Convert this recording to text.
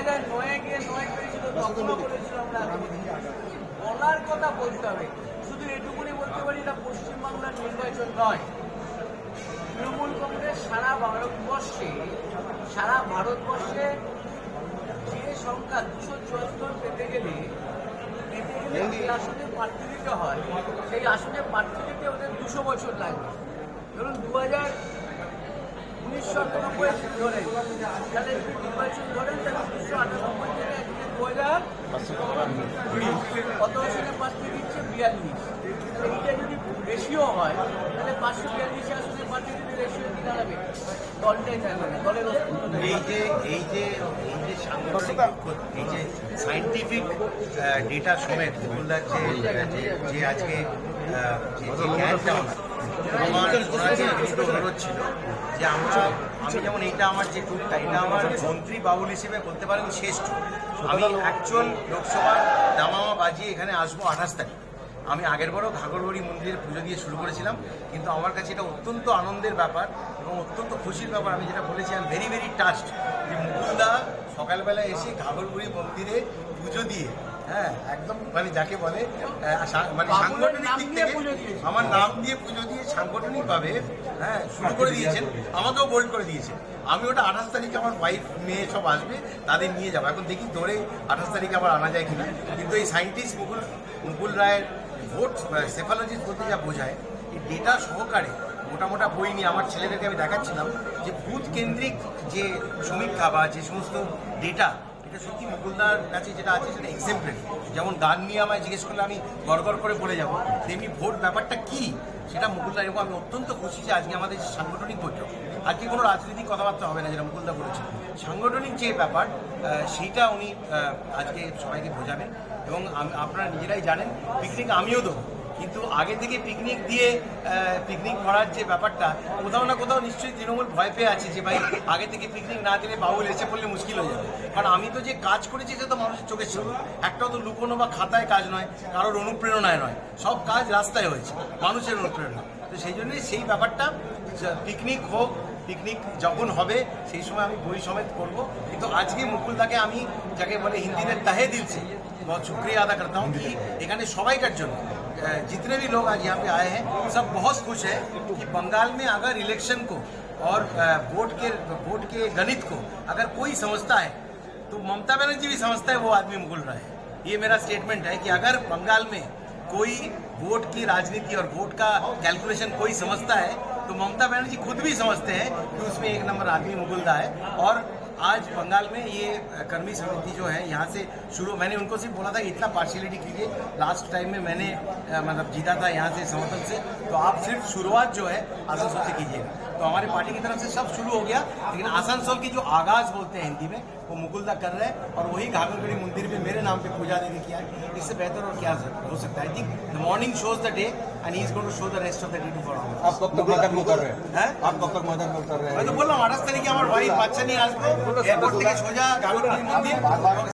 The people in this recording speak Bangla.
হাজার নয়ে গিয়ে নয় পেয়েছিল তখনও বলেছিলাম না। বলার কথা বলতে হবে। শুধু এটুকুনি বলতে পারি না পশ্চিমবাংলার নির্বাচন নয়। তৃণমূল কংগ্রেস সারা ভারতবর্ষে সারা ভারতবর্ষে যে সংখ্যা দুশো চুয়াত্তর পেতে গেলে পেতে গেলে যে আসনে প্রার্থী দিতে হয় সেই আসনে প্রার্থী দিতে ওদের দুশো বছর লাগবে। ধরুন দু হাজার উনিশশো আটানব্বই ধরেন তাহলে যদি ধরেন তাহলে উনিশশো আটানব্বই থেকে একদিকে দু হাজার কত প্রার্থী দিচ্ছে বিয়াল্লিশ এইটা যদি রেশিও হয় তাহলে পাঁচশো বিয়াল্লিশ আসনে প্রার্থী যদি রেশিও কি দাঁড়াবে দলটাই থাকবে দলের এই যে এই যে এই যে সাংগঠনিক এই যে সাইন্টিফিক ডেটা সমেত যে যে- আজকে যে জ্ঞানটা আমার ওনার যে লিখিত অনুরোধ ছিল যে আমরা আমি যেমন এইটা আমার যে টুকটা এটা আমার মন্ত্রী বাবুল হিসেবে বলতে পারেন শেষ আমি অ্যাকচুয়াল লোকসভার দামামা বাজিয়ে এখানে আসব আঠাশ তারিখ আমি আগের বারও ঘাগরবাড়ি মন্দিরের পুজো দিয়ে শুরু করেছিলাম কিন্তু আমার কাছে এটা অত্যন্ত আনন্দের ব্যাপার এবং অত্যন্ত খুশির ব্যাপার আমি যেটা বলেছি আমি ভেরি ভেরি টাচড যে মুকুলদা সকালবেলা এসে ঘাগরবাড়ি মন্দিরে পুজো দিয়ে হ্যাঁ একদম মানে যাকে বলে মানে সাংগঠনিক দিক দিয়ে থেকে পুজো আমার নাম দিয়ে পুজো দিয়ে সাংগঠনিকভাবে হ্যাঁ শুরু করে দিয়েছেন আমাকেও বোল্ড করে দিয়েছেন আমি ওটা আঠাশ তারিখে আমার ওয়াইফ মেয়ে সব আসবে তাদের নিয়ে যাব। এখন দেখি ধরে আঠাশ তারিখে আবার আনা যায় কিনা। কিন্তু এই সায়েন্টিস্ট মুকুল মুকুল রায়ের ভোট সেফালজিস্ট বলতে যা বোঝায় এই ডেটা সহকারে মোটা মোটা বই নিয়ে আমার ছেলেদেরকে আমি দেখাচ্ছিলাম যে বুথ কেন্দ্রিক যে সমীক্ষা বা যে সমস্ত ডেটা এটা সত্যি মুকুলদার কাছে যেটা আছে সেটা এক্সেম্পলারি যেমন গান নিয়ে আমায় জিজ্ঞেস করলে আমি গড়গড় করে বলে যাব, তেমনি ভোট ব্যাপারটা কি সেটা মুকুলদার এবং আমি অত্যন্ত খুশি যে আজকে আমাদের সাংগঠনিক বৈঠক, আজকে কোনো রাজনৈতিক কথাবার্তা হবে না যেটা মুকুলদা বলেছে। সাংগঠনিক যে ব্যাপার সেইটা উনি আজকে সবাইকে বোঝাবেন এবং আপনারা নিজেরাই জানেন, পিকনিক আমিও দেবো। কিন্তু আগে থেকে পিকনিক দিয়ে পিকনিক করার যে ব্যাপারটা কোথাও না কোথাও নিশ্চয়ই তৃণমূল ভয় পেয়ে আছে যে ভাই আগে থেকে পিকনিক না দিলে বাউল এসে পড়লে মুশকিল হয়ে যাবে কারণ আমি তো যে কাজ করেছি সেটা তো মানুষের চোখের সামনে একটাও তো লুকোনো বা খাতায় কাজ নয় কারোর অনুপ্রেরণায় নয় সব কাজ রাস্তায় হয়েছে মানুষের অনুপ্রেরণা তো সেই জন্যই সেই ব্যাপারটা পিকনিক হোক পিকনিক যখন হবে সেই সময় আমি বই সমেত করব কিন্তু আজকে মুকুলদাকে আমি যাকে বলে হিন্দিতে তাহে দিলছে बहुत शुक्रिया अदा करता हूँ कि এখানে সবাইকার জন্য अ, जितने भी लोग आज यहाँ पे आए हैं, सब बहुत खुश है कि बंगाल में अगर इलेक्शन को और वोट के वोट के गणित को अगर कोई समझता है तो ममता बनर्जी भी समझता है, वो आदमी मुकुल रहा है। ये मेरा स्टेटमेंट है कि अगर बंगाल में कोई वोट की राजनीति और वोट का कैलकुलेशन कोई समझता है तो ममता बनर्जी खुद भी समझते हैं कि उसमें एक नंबर आदमी मुकुलदा है और आज बंगाल में ये कर्मी समिति जो है, यहाँ से शुरू मैंने उनको सिर्फ़ बोला था कि इतना पार्शियलिटी कीजिए। लास्ट टाइम में मैंने मतलब जीता था यहाँ से समर्थन से। तो आप सिर्फ़ शुरुआत जो है आसनसोल से कीजिएगा। तो हमारी पार्टी की तरफ से सब शुरू हो गया लेकिन आसनसोल की जो आगाज बोलते हैं हिंदी में वो मुकुलदा कर रहे हैं और वही घाघरगढ़ी मंदिर में मेरे नाम पे पूजा देने किया है इससे बेहतर और क्या हो सकता है I think the morning shows the day and he is going to show the rest of the day to for आप कब तक मैदान में उतर रहे हैं हैं आप कब तक मैदान में उतर रहे मैं हैं তো বললাম আঠাশ তারিখে আমার ওয়াইফ বাচ্চা নিয়ে আসবো এয়ারপোর্ট থেকে সোজা ঘাগরবাড়ি মন্দির